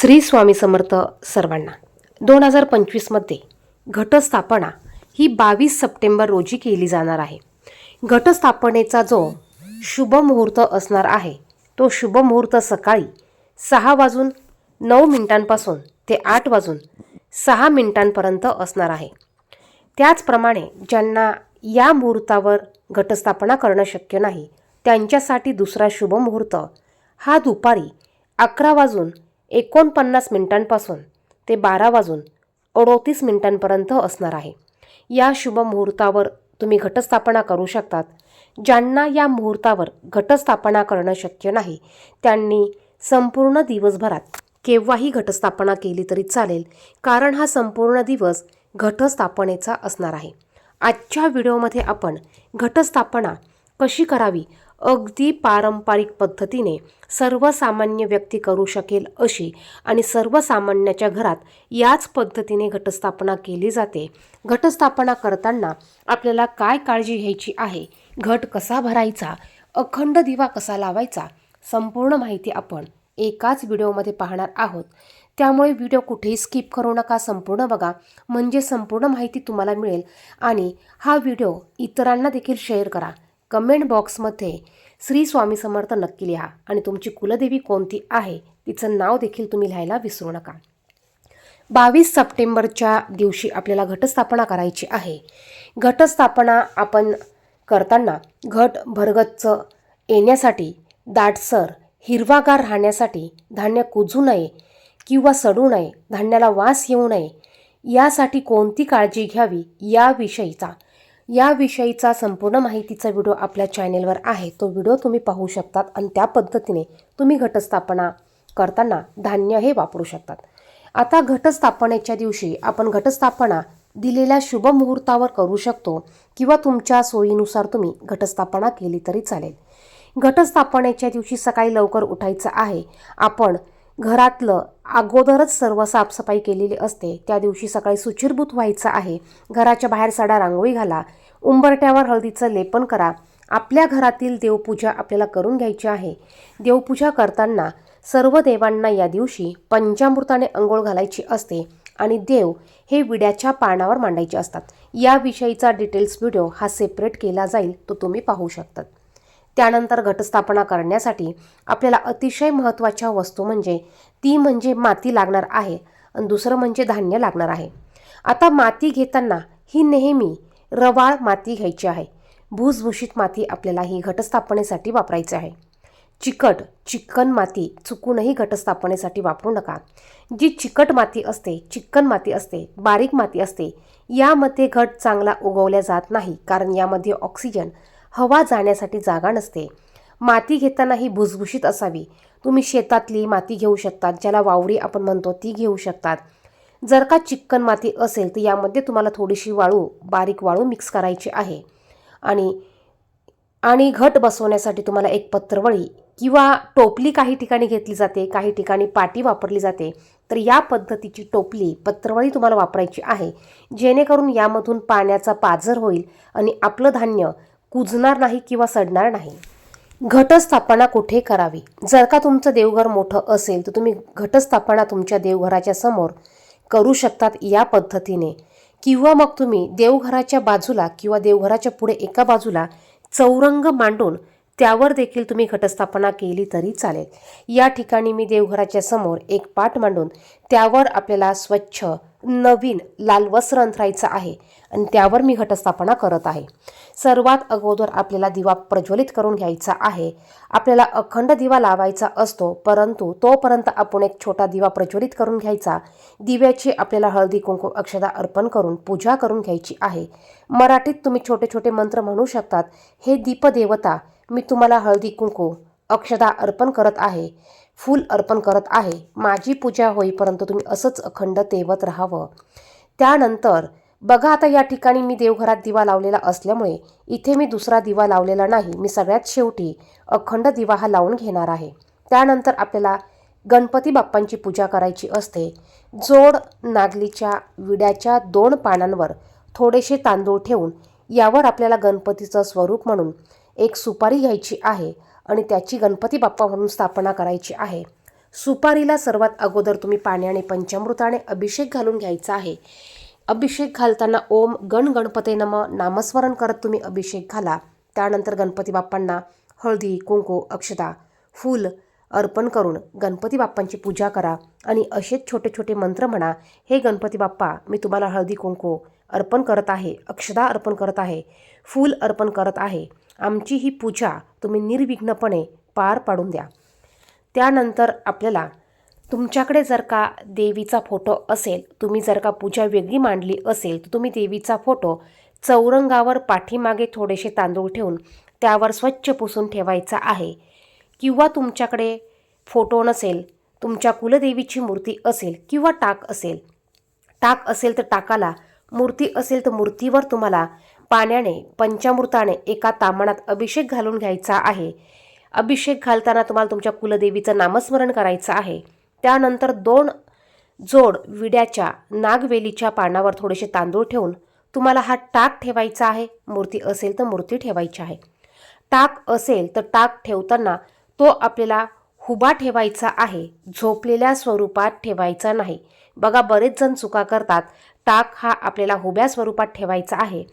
श्री स्वामी समर्थ सर्वांना. दोन हजार पंचवीसमध्ये घटस्थापना ही बावीस सप्टेंबर रोजी केली जाणार आहे. घटस्थापनेचा जो शुभ मुहूर्त असणार आहे तो शुभ मुहूर्त सकाळी सहा वाजून नऊ मिनिटांपासून ते आठ वाजून सहा मिनिटांपर्यंत असणार आहे. त्याचप्रमाणे ज्यांना या मुहूर्तावर घटस्थापना करणं शक्य नाही त्यांच्यासाठी दुसरा शुभ मुहूर्त हा दुपारी अकरा वाजून एकोणपन्नास मिनिटांपासून ते बारा वाजून अडोतीस मिनिटांपर्यंत असणार आहे. या शुभ मुहूर्तावर तुम्ही घटस्थापना करू शकतात. ज्यांना या मुहूर्तावर घटस्थापना करणं शक्य नाही त्यांनी संपूर्ण दिवसभरात केव्हाही घटस्थापना केली तरी चालेल कारण हा संपूर्ण दिवस घटस्थापनेचा असणार आहे. आजच्या व्हिडिओमध्ये आपण घटस्थापना कशी करावी अगदी पारंपरिक पद्धतीने सर्वसामान्य व्यक्ती करू शकेल अशी आणि सर्वसामान्याच्या घरात याच पद्धतीने घटस्थापना केली जाते. घटस्थापना करताना आपल्याला काय काळजी घ्यायची आहे? घट कसा भरायचा? अखंड दिवा कसा लावायचा? संपूर्ण माहिती आपण एकाच व्हिडिओमध्ये पाहणार आहोत. त्यामुळे व्हिडिओ कुठेही स्किप करू नका संपूर्ण बघा. म्हणजे संपूर्ण माहिती तुम्हाला मिळेल आणि हा व्हिडिओ इतरांना देखील शेअर करा. कमेंट बॉक्समध्ये श्री स्वामी समर्थ नक्की लिहा आणि तुमची कुलदेवी कोणती आहे तिचं नाव देखील तुम्ही लिहायला विसरू नका. बावीस सप्टेंबरच्या दिवशी आपल्याला घटस्थापना करायची आहे. घटस्थापना आपण करताना घट भरगच्च येण्यासाठी दाटसर हिरवागार राहण्यासाठी धान्य कुजू नये किंवा सडू नये धान्याला वास येऊ नये यासाठी कोणती काळजी घ्यावी याविषयीचा याविषयीचा संपूर्ण माहितीचा व्हिडिओ आपल्या चॅनेलवर आहे. तो व्हिडिओ तुम्ही पाहू शकतात आणि त्या पद्धतीने तुम्ही घटस्थापना करताना धान्य हे वापरू शकतात. आता घटस्थापनेच्या दिवशी आपण घटस्थापना दिलेल्या शुभ मुहूर्तावर करू शकतो किंवा तुमच्या सोयीनुसार तुम्ही घटस्थापना केली तरी चालेल. घटस्थापनेच्या दिवशी सकाळी लवकर उठायचं आहे. आपण घरातलं अगोदरच सर्व साफसफाई केलेली असते. त्या दिवशी सकाळी सुचिरभूत व्हायचं आहे. घराच्या बाहेर सडा रांगोळी घाला. उंबरट्यावर हळदीचं लेपन करा. आपल्या घरातील देवपूजा आपल्याला करून घ्यायची आहे. देवपूजा करताना सर्व देवांना या दिवशी पंचामृताने अंघोळ घालायची असते आणि देव हे विड्याच्या पानावर मांडायचे असतात. याविषयीचा डिटेल्स व्हिडिओ हा सेपरेट केला जाईल तो तुम्ही पाहू शकतात. त्यानंतर घटस्थापना करण्यासाठी आपल्याला अतिशय महत्त्वाच्या वस्तू म्हणजे ती म्हणजे माती लागणार आहे आणि दुसरं म्हणजे धान्य लागणार आहे. आता माती घेताना ही नेहमी रवाळ माती घ्यायची आहे. भुसभुशीत माती आपल्याला ही घटस्थापनेसाठी वापरायची आहे. चिकट चिकन माती चुकूनही घटस्थापनेसाठी वापरू नका. जी चिकट माती असते चिकन माती असते बारीक माती असते यामध्ये घट चांगला उगवल्या जात नाही कारण यामध्ये ऑक्सिजन हवा जाण्यासाठी जागा नसते. माती घेताना ही भुसभुशीत असावी. तुम्ही शेतातली माती घेऊ शकतात ज्याला वावरी आपण म्हणतो ती घेऊ शकतात. जर का चिक्कन माती असेल तर यामध्ये तुम्हाला थोडीशी वाळू बारीक वाळू मिक्स करायची आहे. आणि आणि घट बसवण्यासाठी तुम्हाला एक पत्रवळी किंवा टोपली काही ठिकाणी घेतली जाते काही ठिकाणी पाटी वापरली जाते तर या पद्धतीची टोपली पत्रवळी तुम्हाला वापरायची आहे. जेणेकरून यामधून पाण्याचा पाझर होईल आणि आपलं धान्य कुजणार नाही किंवा सडणार नाही. घटस्थापना कुठे करावी? जर का तुमचं देवघर मोठं असेल तर तुम्ही घटस्थापना तुमच्या देवघराच्या समोर करू शकतात या पद्धतीने. किंवा मग तुम्ही देवघराच्या बाजूला किंवा देवघराच्या पुढे एका बाजूला चौरंग मांडून त्यावर देखील तुम्ही घटस्थापना केली तरी चालेल. या ठिकाणी मी देवघराच्या समोर एक पाट मांडून त्यावर आपल्याला स्वच्छ नवीन लाल वस्त्र अंथरायचं आहे. आणि त्यावर मी घटस्थापना करत आहे. सर्वात अगोदर आपल्याला दिवा प्रज्वलित करून घ्यायचा आहे. आपल्याला अखंड दिवा लावायचा असतो परंतु तोपर्यंत आपण एक छोटा दिवा प्रज्वलित करून घ्यायचा. दिव्याची आपल्याला हळदी कुंकू अक्षदा अर्पण करून पूजा करून घ्यायची आहे. मराठीत तुम्ही छोटे छोटे मंत्र म्हणू शकतात हे दीपदेवता मी तुम्हाला हळदी कुंकू अक्षदा अर्पण करत आहे. फूल अर्पण करत आहे. माझी पूजा होईपर्यंत तुम्ही असंच अखंड तेवत राहावं. त्यानंतर बघा आता या ठिकाणी मी देवघरात दिवा लावलेला असल्यामुळे इथे मी दुसरा दिवा लावलेला नाही. मी सगळ्यात शेवटी अखंड दिवा हा लावून घेणार आहे. त्यानंतर आपल्याला गणपती बाप्पांची पूजा करायची असते. जोड नागलीच्या विड्याच्या दोन पानांवर थोडेसे तांदूळ ठेवून यावर आपल्याला गणपतीचं स्वरूप म्हणून एक सुपारी घ्यायची आहे आणि त्याची गणपती बाप्पा म्हणून स्थापना करायची आहे. सुपारीला सर्वात अगोदर तुम्ही पाण्याने पंचामृताने अभिषेक घालून घ्यायचा आहे. अभिषेक घालताना ओम गण गणपते नम नामस्मरण करत तुम्ही अभिषेक घाला. त्यानंतर गणपती बाप्पांना हळदी कुंकू अक्षता फूल अर्पण करून गणपती बाप्पांची पूजा करा आणि असेच छोटे छोटे मंत्र म्हणा हे गणपती बाप्पा मी तुम्हाला हळदी कुंकू अर्पण करत आहे अक्षदा अर्पण करत आहे फूल अर्पण करत आहे. आमची ही पूजा तुम्ही निर्विघ्नपणे पार पाडून द्या. त्यानंतर आपल्याला तुमच्याकडे जर का देवीचा फोटो असेल तुम्ही जर का पूजा वेगळी मांडली असेल तर तुम्ही देवीचा फोटो चौरंगावर पाठीमागे थोडेसे तांदूळ ठेवून त्यावर स्वच्छ पुसून ठेवायचा आहे. किंवा तुमच्याकडे फोटो नसेल तुमच्या कुलदेवीची मूर्ती असेल किंवा टाक असेल टाक असेल तर टाकाला मूर्ती असेल तर मूर्तीवर तुम्हाला पाण्याने पंचामृताने एका तामणात अभिषेक घालून घ्यायचा आहे. अभिषेक घालताना तुम्हाला तुमच्या कुलदेवीचं नामस्मरण करायचं आहे. त्यानंतर दोन जोड विड्याच्या नागवेलीच्या पानावर थोडेसे तांदूळ ठेवून तुम्हाला हा टाक ठेवायचा आहे. मूर्ती असेल तर मूर्ती ठेवायची आहे. टाक असेल तर टाक ठेवताना तो आपल्याला हुबा ठेवायचा आहे. झोपलेल्या स्वरूपात ठेवायचा नाही. बघा बरेच जण चुका करतात. टाक हा आपल्याला हुब्या स्वरूपात ठेवायचा आहे.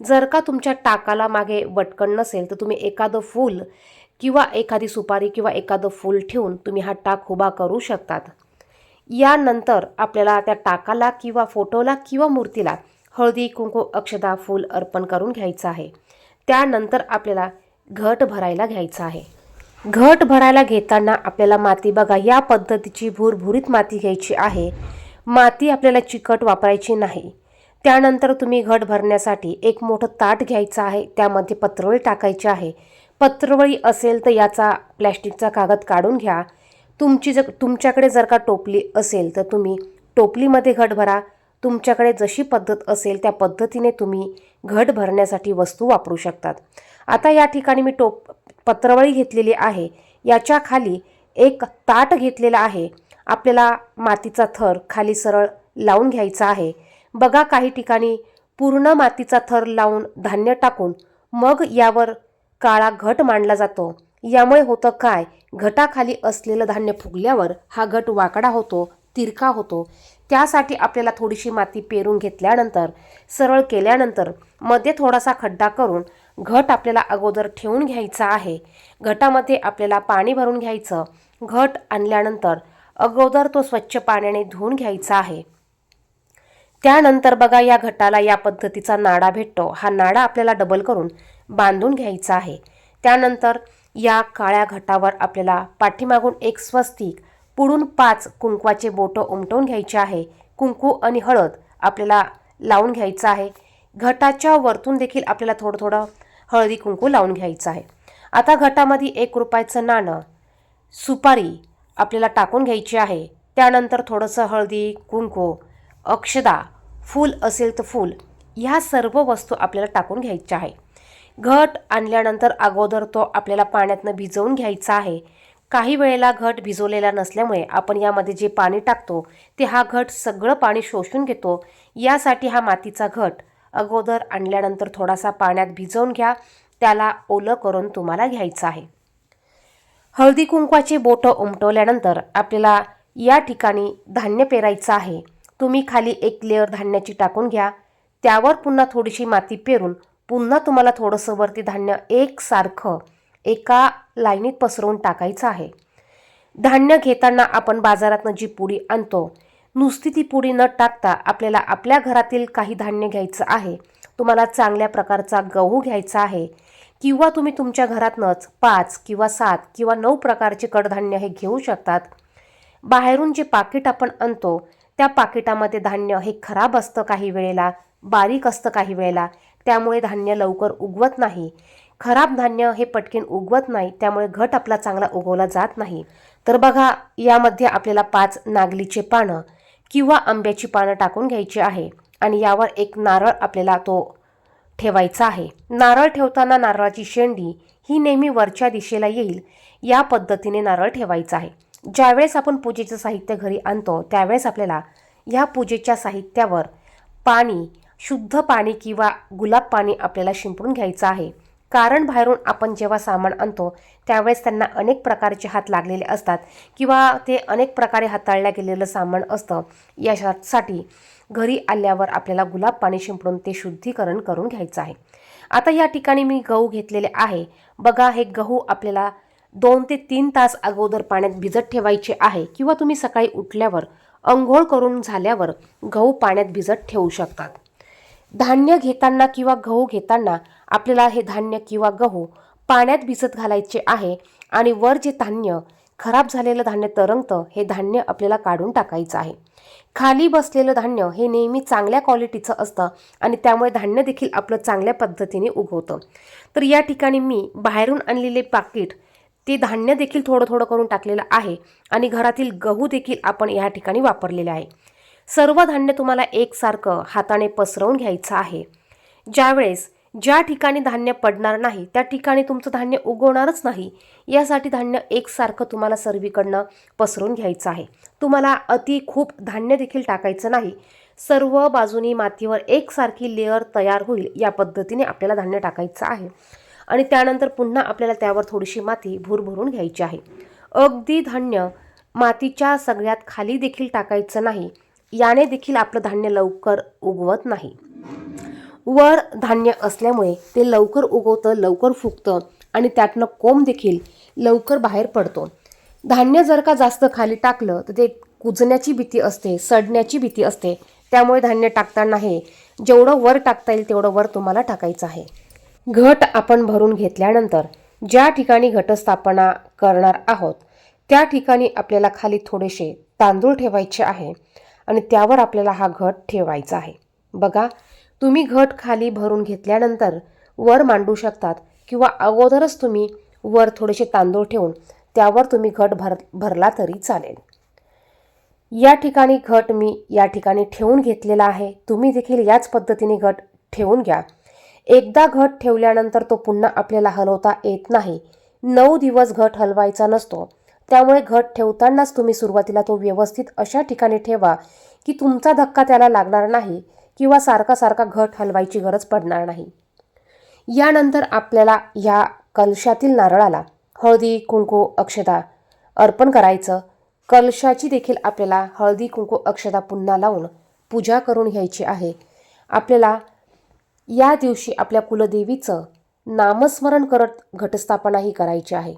जर का तुमच्या टाकाला मागे वटकण नसेल तर तुम्ही एखादं फूल किंवा एखादी सुपारी किंवा एखादं फूल ठेवून तुम्ही हा टाक उभा करू शकतात. यानंतर आपल्याला त्या टाकाला किंवा फोटोला किंवा मूर्तीला हळदी कुंकू अक्षदा फूल अर्पण करून घ्यायचं आहे. त्यानंतर आपल्याला घट भरायला घ्यायचं आहे. घट भरायला घेताना आपल्याला माती बघा या पद्धतीची भुरभुरीत माती घ्यायची आहे. माती आपल्याला चिकट वापरायची नाही. त्यानंतर तुम्ही घट भरण्यासाठी एक मोठं ताट घ्यायचं आहे. त्यामध्ये पत्रळी टाकायची आहे. पत्रवळी असेल तर याचा प्लॅस्टिकचा कागद काढून घ्या. तुमची जर तुमच्याकडे जर का टोपली असेल तर तुम्ही टोपलीमध्ये घट भरा. तुमच्याकडे जशी पद्धत असेल त्या पद्धतीने तुम्ही घट भरण्यासाठी वस्तू वापरू शकतात. आता या ठिकाणी मी टोप पत्रवळी घेतलेली आहे. याच्या खाली एक ताट घेतलेला आहे. आपल्याला मातीचा थर खाली सरळ लावून घ्यायचा आहे. बघा काही ठिकाणी पूर्ण मातीचा थर लावून धान्य टाकून मग यावर काळा घट मांडला जातो. यामुळे होतं काय? घटाखाली असलेलं धान्य फुगल्यावर हा घट वाकडा होतो तिरका होतो. त्यासाठी आपल्याला थोडीशी माती पेरून घेतल्यानंतर सरळ केल्यानंतरमध्ये थोडासा खड्डा करून घट आपल्याला अगोदर ठेवून घ्यायचा आहे. घटामध्ये आपल्याला पाणी भरून घ्यायचं. घट आणल्यानंतर अगोदर तो स्वच्छ पाण्याने धुवून घ्यायचा आहे. त्यानंतर बघा या घटाला या पद्धतीचा नाडा भेटतो. हा नाडा आपल्याला डबल करून बांधून घ्यायचा आहे. त्यानंतर या काळ्या घटावर आपल्याला पाठीमागून एक स्वस्तिक पुढून पाच कुंकवाचे बोटं उमटवून घ्यायचे आहे. कुंकू आणि हळद आपल्याला लावून घ्यायचं आहे. घटाच्या वरतून देखील आपल्याला थोडं थोडं हळदी कुंकू लावून घ्यायचं आहे. आता घटामध्ये एक रुपयाचं नाणं सुपारी आपल्याला टाकून घ्यायची आहे. त्यानंतर थोडंसं हळदी कुंकू अक्षदा फूल असेल तर फूल ह्या सर्व वस्तू आपल्याला टाकून घ्यायच्या आहे. घट आणल्यानंतर अगोदर तो आपल्याला पाण्यातनं भिजवून घ्यायचा आहे. काही वेळेला घट भिजवलेला नसल्यामुळे आपण यामध्ये जे पाणी टाकतो ते हा घट सगळं पाणी शोषून घेतो. यासाठी हा मातीचा घट. अगोदर आणल्यानंतर थोडासा पाण्यात भिजवून घ्या. त्याला ओलं करून तुम्हाला घ्यायचं आहे. हळदी कुंकवाचे बोटं उमटवल्यानंतर आपल्याला या ठिकाणी धान्य पेरायचं आहे. तुम्ही खाली एक लेअर धान्याची टाकून घ्या. त्यावर पुन्हा थोडीशी माती पेरून पुन्हा तुम्हाला थोडंसं वरती धान्य एकसारखं एका लाईनीत पसरवून टाकायचं आहे. धान्य घेताना आपण बाजारातनं जी पुडी आणतो नुसती ती पुडी न टाकता आपल्याला आपल्या घरातील काही धान्य घ्यायचं आहे तुम्हाला चांगल्या प्रकारचा गहू घ्यायचा आहे किंवा तुम्ही तुमच्या घरातनंच पाच किंवा सात किंवा नऊ प्रकारचे कडधान्य हे घेऊ शकतात. बाहेरून जे पाकिट आपण आणतो त्या पाकिटामध्ये धान्य हे खराब असतं काही वेळेला बारीक असतं काही वेळेला. त्यामुळे धान्य लवकर उगवत नाही. खराब धान्य हे पटकन उगवत नाही त्यामुळे घट आपला चांगला उगवला जात नाही. तर बघा यामध्ये आपल्याला पाच नागलीचे पानं किंवा आंब्याची पानं टाकून घ्यायची आहे आणि यावर एक नारळ आपल्याला तो ठेवायचा आहे. नारळ ठेवताना नारळाची शेंडी ही नेहमी वरच्या दिशेला येईल. या पद्धतीने नारळ ठेवायचा आहे. ज्यावेळेस आपण पूजेचं साहित्य घरी आणतो त्यावेळेस आपल्याला ह्या पूजेच्या साहित्यावर पाणी शुद्ध पाणी किंवा गुलाब पाणी आपल्याला शिंपडून घ्यायचं आहे. कारण बाहेरून आपण जेव्हा सामान आणतो त्यावेळेस त्यांना अनेक प्रकारचे हात लागलेले असतात किंवा ते अनेक प्रकारे हाताळल्या गेलेलं सामान असतं. यासाठी घरी आल्यावर आपल्याला गुलाब पाणी शिंपडून ते शुद्धीकरण करून घ्यायचं आहे. आता या ठिकाणी मी गहू घेतलेले आहे. बघा हे गहू आपल्याला दोन ते तीन तास अगोदर पाण्यात भिजत ठेवायचे आहे किंवा तुम्ही सकाळी उठल्यावर अंघोळ करून झाल्यावर गहू पाण्यात भिजत ठेवू शकतात. धान्य घेताना किंवा गहू घेताना आपल्याला हे धान्य किंवा गहू पाण्यात भिजत घालायचे आहे आणि वर जे धान्य खराब झालेलं धान्य तरंगतं हे धान्य आपल्याला काढून टाकायचं आहे. खाली बसलेलं धान्य हे नेहमी चांगल्या क्वालिटीचं असतं आणि त्यामुळे धान्य देखील आपलं चांगल्या पद्धतीने उगवतं. तर या ठिकाणी मी बाहेरून आणलेले पाकिट ते धान्य देखील थोडं थोडं करून टाकलेलं आहे आणि घरातील गहू देखील आपण या ठिकाणी वापरलेले आहे. सर्व धान्य तुम्हाला एकसारखं हाताने पसरवून घ्यायचं आहे. ज्यावेळेस ज्या ठिकाणी धान्य पडणार नाही त्या ठिकाणी तुमचं धान्य उगवणारच नाही यासाठी धान्य एकसारखं तुम्हाला सर्वीकडनं पसरून घ्यायचं आहे. तुम्हाला अति खूप धान्य देखील टाकायचं नाही. सर्व बाजूनी मातीवर एकसारखी लेअर तयार होईल या पद्धतीने आपल्याला धान्य टाकायचं आहे. आणि त्यानंतर पुन्हा आपल्याला त्यावर थोडीशी माती भुरभरून घ्यायची आहे. अगदी धान्य मातीच्या सगळ्यात खाली देखील टाकायचं नाही याने देखील आपलं धान्य लवकर उगवत नाही. वर धान्य असल्यामुळे ते लवकर उगवतं लवकर फुगतं आणि त्यातनं कोंब देखील लवकर बाहेर पडतो. धान्य जर का जास्त खाली टाकलं तर ते कुजण्याची भीती असते सडण्याची भीती असते. त्यामुळे धान्य टाकताना हे जेवढं वर टाकता येईल तेवढं वर तुम्हाला टाकायचं आहे. घट आपण भरून घेतल्यानंतर ज्या ठिकाणी घटस्थापना करणार आहोत त्या ठिकाणी आपल्याला खाली थोडेसे तांदूळ ठेवायचे आहे आणि त्यावर आपल्याला हा घट ठेवायचा आहे. बघा तुम्ही घट खाली भरून घेतल्यानंतर वर मांडू शकतात किंवा अगोदरच तुम्ही वर थोडेसे तांदूळ ठेवून त्यावर तुम्ही घट भर भरला तरी चालेल. या ठिकाणी घट मी या ठिकाणी ठेवून घेतलेला आहे. तुम्ही देखील याच पद्धतीने घट ठेवून घ्या. एकदा घट ठेवल्यानंतर तो पुन्हा आपल्याला हलवता येत नाही. नऊ दिवस घट हलवायचा नसतो. त्यामुळे घट ठेवतानाच तुम्ही सुरुवातीला तो व्यवस्थित अशा ठिकाणी ठेवा की तुमचा धक्का त्याला लागणार नाही किंवा सारखा सारखा घट हलवायची गरज पडणार नाही. यानंतर आपल्याला ह्या कलशातील नारळाला हळदी कुंकू अक्षता अर्पण करायचं. कलशाची देखील आपल्याला हळदी कुंकू अक्षता पुन्हा लावून पूजा करून घ्यायची आहे. आपल्याला या दिवशी आपल्या कुलदेवीचं नामस्मरण करत घटस्थापनाही करायची आहे.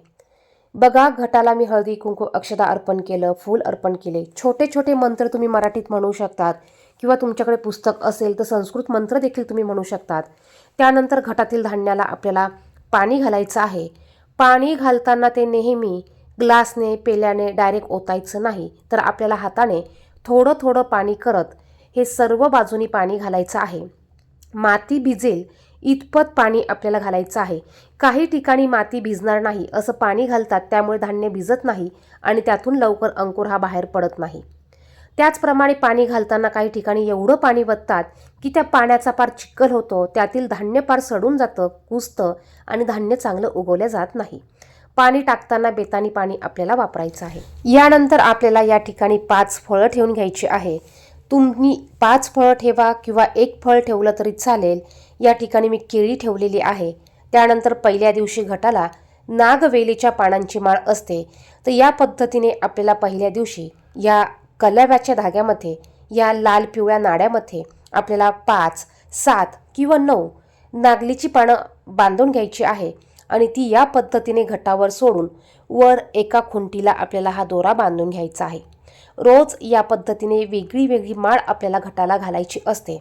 बघा घटाला मी हळदी कुंकू अक्षदा अर्पण केलं फूल अर्पण केले. छोटे छोटे मंत्र तुम्ही मराठीत म्हणू शकतात किंवा तुमच्याकडे पुस्तक असेल तर संस्कृत मंत्र देखील तुम्ही म्हणू शकतात. त्यानंतर घटातील धान्याला आपल्याला पाणी घालायचं आहे. पाणी घालताना ते नेहमी ग्लासने पेल्याने डायरेक्ट ओतायचं नाही तर आपल्याला हाताने थोडं थोडं पाणी करत हे सर्व बाजूनी पाणी घालायचं आहे. माती भिजेल इतपत पाणी आपल्याला घालायचं आहे. काही ठिकाणी माती भिजणार नाही असं पाणी घालतात त्यामुळे धान्य भिजत नाही आणि त्यातून लवकर अंकुर हा बाहेर पडत नाही. त्याचप्रमाणे पाणी घालताना काही ठिकाणी एवढं पाणी वततात की त्या पाण्याचा पार चिखल होतो त्यातील धान्य पार सडून जातं कुजतं आणि धान्य चांगलं उगवलं जात नाही. पाणी टाकताना बेतानी पाणी आपल्याला वापरायचं आहे. यानंतर आपल्याला या ठिकाणी पाच फळं ठेवून घ्यायची आहे. तुम्ही पाच फळं ठेवा किंवा एक फळ ठेवलं तरी चालेल. या ठिकाणी मी केळी ठेवलेली आहे. त्यानंतर पहिल्या दिवशी घटाला नागवेलीच्या पानांची माळ असते. तर या पद्धतीने आपल्याला पहिल्या दिवशी या कलाव्याच्या धाग्यामध्ये या लाल पिवळ्या नाड्यामध्ये आपल्याला पाच सात किंवा नऊ नागलीची पानं बांधून घ्यायची आहे आणि ती या पद्धतीने घटावर सोडून वर एका खुंटीला आपल्याला हा दोरा बांधून घ्यायचा आहे. रोज या पद्धतीने वेगळी वेगळी माळ आपल्याला घटाला घालायची असते.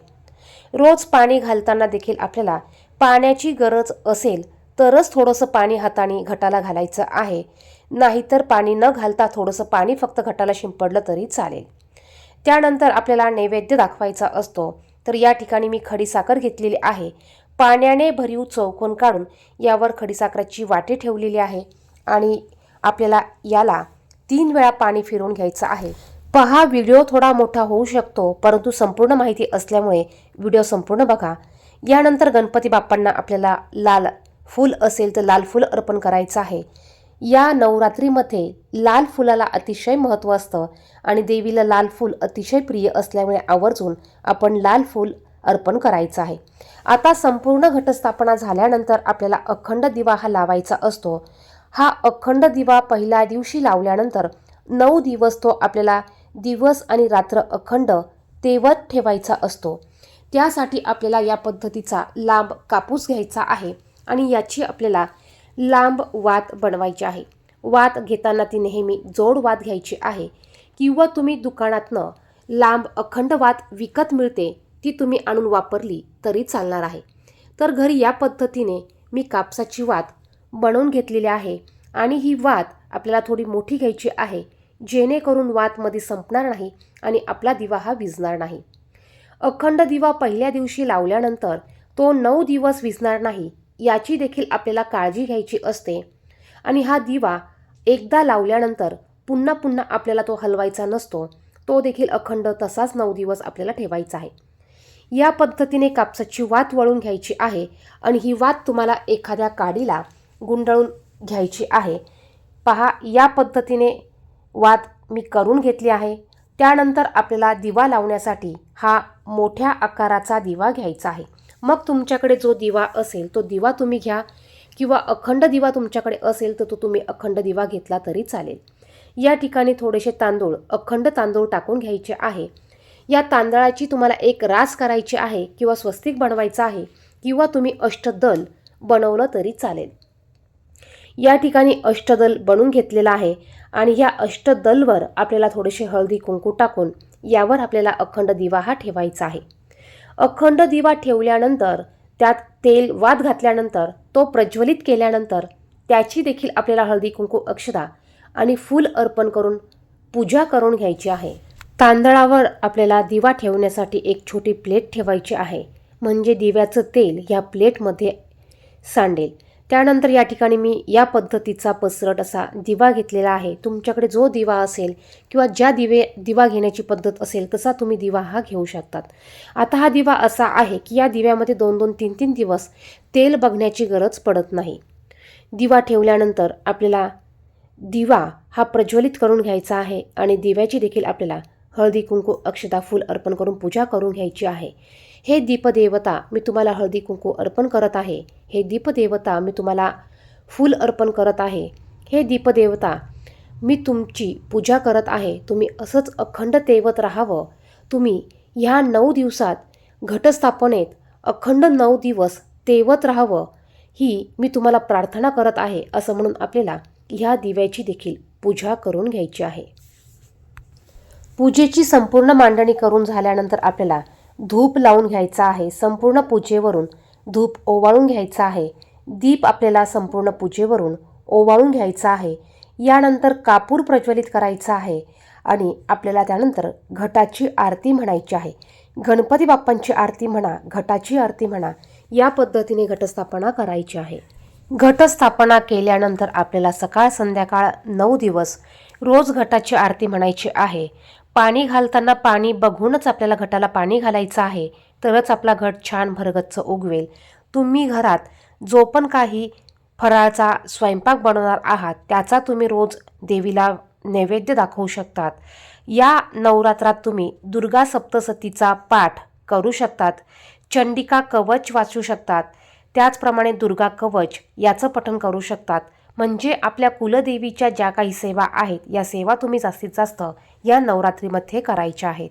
रोज पाणी घालताना देखील आपल्याला पाण्याची गरज असेल तरच थोडंसं पाणी हाताने घटाला घालायचं आहे. नाहीतर पाणी न घालता थोडंसं पाणी फक्त घटाला शिंपडलं तरी चालेल. त्यानंतर आपल्याला नैवेद्य दाखवायचा असतो. तर या ठिकाणी मी खडीसाखर घेतलेली आहे. पाण्याने भरीव चौकोन काढून यावर खडीसाखराची वाटी ठेवलेली आहे आणि आपल्याला याला तीन वेळा पाणी फिरवून घ्यायचं आहे. पहा व्हिडिओ थोडा मोठा होऊ शकतो परंतु संपूर्ण माहिती असल्यामुळे व्हिडिओ संपूर्ण बघा. यानंतर गणपती बाप्पांना आपल्याला लाल फूल असेल तर लाल फूल अर्पण करायचं आहे. या नवरात्रीमध्ये लाल फुलाला अतिशय महत्त्व असतं आणि देवीला लाल फूल अतिशय प्रिय असल्यामुळे आवर्जून आपण लाल फूल अर्पण करायचं आहे. आता संपूर्ण घटस्थापना झाल्यानंतर आपल्याला अखंड दिवा हा लावायचा असतो. हा अखंड दिवा पहिल्या दिवशी लावल्यानंतर नऊ दिवस तो आपल्याला दिवस आणि रात्र अखंड तेवत ठेवायचा असतो. त्यासाठी आपल्याला या पद्धतीचा लांब कापूस घ्यायचा आहे आणि याची आपल्याला लांब वात बनवायची आहे. वात घेताना ती नेहमी जोड वात घ्यायची आहे. किंवा तुम्ही दुकानातनं लांब अखंड वात विकत मिळते ती तुम्ही आणून वापरली तरी चालणार आहे. तर घरी या पद्धतीने मी कापसाची वात बनवून घेतलेली आहे आणि ही वात आपल्याला थोडी मोठी घ्यायची आहे. जेणेकरून वातमध्ये संपणार नाही आणि आपला दिवा हा विझणार नाही. अखंड दिवा पहिल्या दिवशी लावल्यानंतर तो नऊ दिवस विझणार नाही याची देखील आपल्याला काळजी घ्यायची असते. आणि हा दिवा एकदा लावल्यानंतर पुन्हा पुन्हा आपल्याला तो हलवायचा नसतो तो देखील अखंड तसाच नऊ दिवस आपल्याला ठेवायचा आहे. या पद्धतीने कापसाची वात वळून घ्यायची आहे आणि ही वात तुम्हाला एखाद्या काडीला गुंडळून घ्यायची आहे. पहा या पद्धतीने वाद मी करून घेतली आहे. त्यानंतर आपल्याला दिवा लावण्यासाठी हा मोठ्या आकाराचा दिवा घ्यायचा आहे. मग तुमच्याकडे जो दिवा असेल तो दिवा तुम्ही घ्या किंवा अखंड दिवा तुमच्याकडे असेल तर तो तुम्ही अखंड दिवा घेतला तरी चालेल. या ठिकाणी थोडेसे तांदूळ अखंड तांदूळ टाकून घ्यायचे आहे. या तांदळाची तुम्हाला एक रास करायची आहे किंवा स्वस्तिक बनवायचं आहे किंवा तुम्ही अष्टदल बनवलं तरी चालेल. या ठिकाणी अष्टदल बनवून घेतलेला आहे. आणि ह्या अष्टदलवर आपल्याला थोडेसे हळदी कुंकू टाकून यावर आपल्याला अखंड दिवा हा ठेवायचा आहे. अखंड दिवा ठेवल्यानंतर त्यात तेल वाद घातल्यानंतर तो प्रज्वलित केल्यानंतर त्याची देखील आपल्याला हळदी कुंकू अक्षदा आणि फूल अर्पण करून पूजा करून घ्यायची आहे. तांदळावर आपल्याला दिवा ठेवण्यासाठी एक छोटी प्लेट ठेवायची आहे. म्हणजे दिव्याचं तेल ह्या प्लेटमध्ये सांडेल. त्यानंतर या ठिकाणी मी या पद्धतीचा पसरट असा दिवा घेतलेला आहे. तुमच्याकडे जो दिवा असेल किंवा ज्या दिवे दिवा घेण्याची पद्धत असेल तसा तुम्ही दिवा हा घेऊ शकतात. आता हा दिवा असा आहे की या दिव्यामध्ये दोन दोन तीन तीन दिवस तेल बघण्याची गरज पडत नाही. दिवा ठेवल्यानंतर आपल्याला दिवा हा प्रज्वलित करून घ्यायचा आहे आणि दिव्याची देखील आपल्याला हळदी कुंकू अक्षता फूल अर्पण करून पूजा करून घ्यायची आहे. हे दीपदेवता मी तुम्हाला हळदी कुंकू अर्पण करत आहे. हे दीपदेवता मी तुम्हाला फूल अर्पण करत आहे. हे दीपदेवता मी तुमची पूजा करत आहे. तुम्ही असंच अखंड तेवत राहावं. तुम्ही ह्या नऊ दिवसात घटस्थापनेत अखंड नऊ दिवस तेवत राहावं. ही मी तुम्हाला प्रार्थना करत आहे असं म्हणून आपल्याला ह्या दिव्याची देखील पूजा करून घ्यायची आहे. पूजेची संपूर्ण मांडणी करून झाल्यानंतर आपल्याला धूप लावून घ्यायचा आहे. संपूर्ण पूजेवरून धूप ओवाळून घ्यायचा आहे. दीप आपल्याला संपूर्ण पूजेवरून ओवाळून घ्यायचा आहे. यानंतर कापूर प्रज्वलित करायचा आहे आणि आपल्याला त्यानंतर घटाची आरती म्हणायची आहे. गणपती बाप्पांची आरती म्हणा घटाची आरती म्हणा या पद्धतीने घटस्थापना करायची आहे. घटस्थापना केल्यानंतर आपल्याला सकाळ संध्याकाळ नऊ दिवस रोज घटाची आरती म्हणायची आहे. पाणी घालताना पाणी बघूनच आपल्याला घटाला पाणी घालायचं आहे तरच आपला घट छान भरगच्च उगवेल. तुम्ही घरात जो पण काही फराळाचा स्वयंपाक बनवणार आहात त्याचा तुम्ही रोज देवीला नैवेद्य दाखवू शकतात. या नवरात्रात तुम्ही दुर्गा सप्तसतीचा पाठ करू शकतात चंडिका कवच वाचू शकतात त्याचप्रमाणे दुर्गा कवच याचं पठण करू शकतात. म्हणजे आपल्या कुलदेवीच्या ज्या काही सेवा आहेत या सेवा तुम्ही जास्तीत जास्त या नवरात्रीमध्ये करायच्या आहेत.